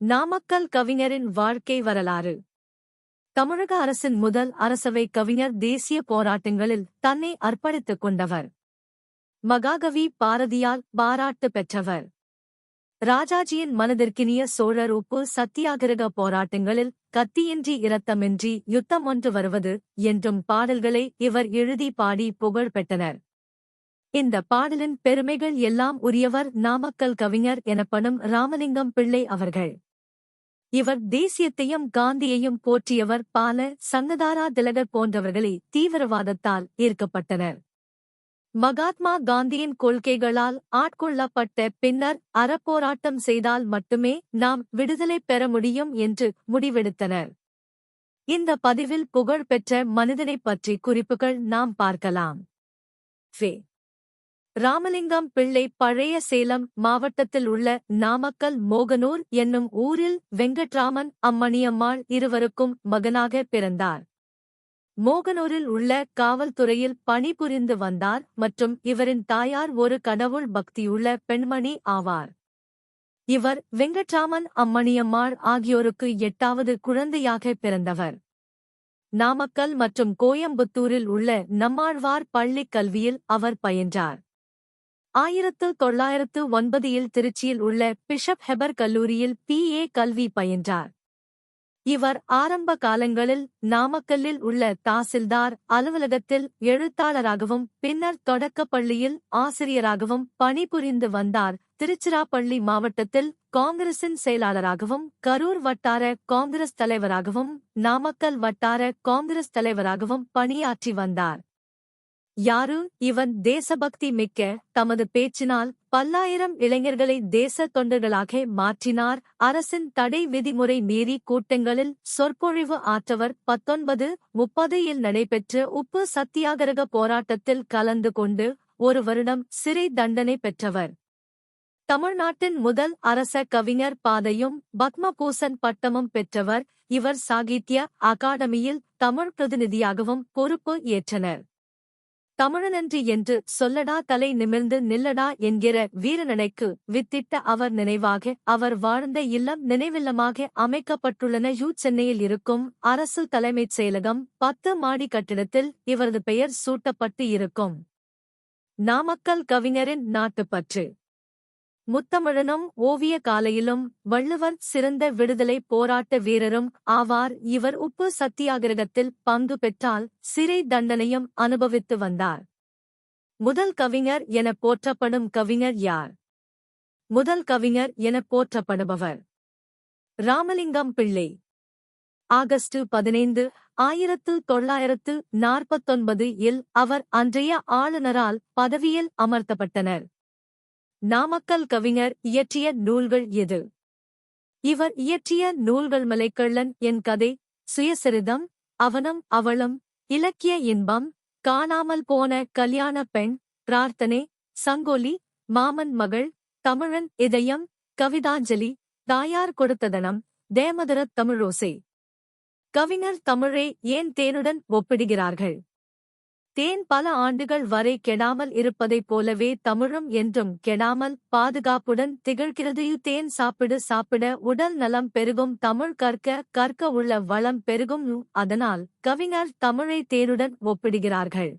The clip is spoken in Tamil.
நாமக்கல் கவிஞரின் வாழ்க்கை வரலாறு. தமிழக அரசின் முதல் அரசவை கவிஞர் தேசிய போராட்டங்களில் தன்னை அர்ப்பணித்துக் கொண்டவர். மகாகவி பாரதியால் பாராட்டு பெற்றவர். ராஜாஜியின் மனதிற்கினிய சோழர் உப்பு சத்தியாகிரக போராட்டங்களில் கத்தியின்றி இரத்தமின்றி யுத்தம் ஒன்று வருவது என்றும் பாடல்களை இவர் எழுதி பாடி புகழ் பெற்றனர். இந்த பாடலின் பெருமைகள் எல்லாம் உரியவர் நாமக்கல் கவிஞர் எனப்படும் ராமலிங்கம் பிள்ளை அவர்கள். இவர் தேசியத்தையும் காந்தியையும் போற்றியவர் பால சங்கதாரா திலகர் போன்றவர்களே தீவிரவாதத்தால் ஈர்க்கப்பட்டனர். மகாத்மா காந்தியின் கொள்கைகளால் ஆட்கொள்ளப்பட்ட பின்னர் அறப்போராட்டம் செய்தால் மட்டுமே நாம் விடுதலை பெற முடியும் என்று முடிவெடுத்தனர். இந்த பதிவில் புகழ்பெற்ற மனிதனைப் பற்றி குறிப்புகள் நாம் பார்க்கலாம். ஃபே. ராமலிங்கம் பிள்ளை பழைய சேலம் மாவட்டத்தில் உள்ள நாமக்கல் மோகனூர் என்னும் ஊரில் வெங்கட்ராமன் அம்மணியம்மாள் இருவருக்கும் மகனாக பிறந்தார். மோகனூரில் உள்ள காவல்துறையில் பணிபுரிந்து வந்தார் மற்றும் இவரின் தாயார் ஒரு கடவுள் பக்தியுள்ள பெண்மணி ஆவார். இவர் வெங்கட்ராமன் அம்மணியம்மாள் ஆகியோருக்கு எட்டாவது குழந்தையாக பிறந்தவர். நாமக்கல் மற்றும் கோயம்புத்தூரில் உள்ள நம்மாழ்வார் பள்ளிக் கல்வியில் அவர் பயின்றார். ஆயிரத்து தொள்ளாயிரத்து ஒன்பதில் திருச்சியில் உள்ள பிஷப் ஹெபர் கல்லூரியில் பி ஏ கல்வி பயின்றார். இவர் ஆரம்ப காலங்களில் நாமக்கல்லில் உள்ள தாசில்தார் அலுவலகத்தில் எழுத்தாளராகவும் பின்னர் தொடக்கப் பள்ளியில் ஆசிரியராகவும் பணிபுரிந்து வந்தார். திருச்சிராப்பள்ளி மாவட்டத்தில் காங்கிரசின் செயலாளராகவும் கரூர் வட்டார காங்கிரஸ் தலைவராகவும் நாமக்கல் வட்டார காங்கிரஸ் தலைவராகவும் பணியாற்றி வந்தார். யாரு? இவன் தேசபக்தி மிக்க தமது பேச்சினால் பல்லாயிரம் இளைஞர்களை தேச தொண்டர்களாக மாற்றினார். அரசின் தடை விதிமுறை மீறி கூட்டங்களில் சொற்பொழிவு ஆற்றவர் பத்தொன்பது முப்பதில் நடைபெற்ற உப்பு சத்தியாகிரக போராட்டத்தில் கலந்து கொண்டு ஒரு வருடம் சிறை தண்டனை பெற்றவர். தமிழ்நாட்டின் முதல் அரச கவிஞர் பாதையும் பத்மபூசன் பட்டமும் பெற்றவர். இவர் சாகித்ய அகாடமியில் தமிழ் பிரதிநிதியாகவும் பொறுப்பு ஏற்றனர். தமிழனன்றி என்று சொல்லடா தலை நிமிர்ந்து நில்லடா என்கிற வீரனனைக்கு வித்திட்ட அவர் நினைவாக அவர் வாழ்ந்த இல்லம் நினைவில்லமாக அமைக்கப்பட்டுள்ளன. யூ சென்னையில் இருக்கும் அரசு தலைமைச் செயலகம் பத்து மாடி கட்டிடத்தில் இவரது பெயர் சூட்டப்பட்டு இருக்கும். நாமக்கல் கவிஞரின் நாட்டுப்பற்று. முத்தமிழனும் ஓவிய காலையிலும் வள்ளுவர் சிறந்த விடுதலை போராட்ட வீரரும் ஆவார். இவர் உப்பு சத்தியாகிரகத்தில் பங்கு பெற்றால் சிறை தண்டனையும் அனுபவித்து வந்தார். முதல் கவிஞர் என போற்றப்படும் கவிஞர் யார்? முதல் கவிஞர் என போற்றப்படுபவர் ராமலிங்கம் பிள்ளை. ஆகஸ்ட் பதினைந்து ஆயிரத்து தொள்ளாயிரத்து நாற்பத்தொன்பது இல் அவர் அன்றைய ஆளுநரால் பதவியில் அமர்த்தப்பட்டனர். நாமக்கல் கவிஞர் இயற்றிய நூல்கள் எது? இவர் இயற்றிய நூல்கள் மலைக்கள்ளன் என் கதை சுயசரிதம் அவனும் அவளும் இலக்கிய இன்பம் காணாமல் போன கல்யாண பெண் பிரார்த்தனை சங்கோலி மாமன் மகள் தமிழன் இதயம் கவிதாஞ்சலி தாயார் கொடுத்ததனம் தேமதர தமிழோசை. கவிஞர் தமிழை ஏன் தேனுடன் ஒப்பிடுகிறார்கள்? தேன் பல ஆண்டுகள் வரை கெடாமல் இருப்பதைப் போலவே தமிழும் என்றும் கெடாமல் பாதுகாப்புடன் திகழ்கிறது. தேன் சாப்பிடு சாப்பிட உடல் நலம் பெருகும் தமிழ் கற்க கற்க உள்ள வளம் பெருகும். அதனால் கவிஞர் தமிழை தேனுடன் ஒப்பிடுகிறார்கள்.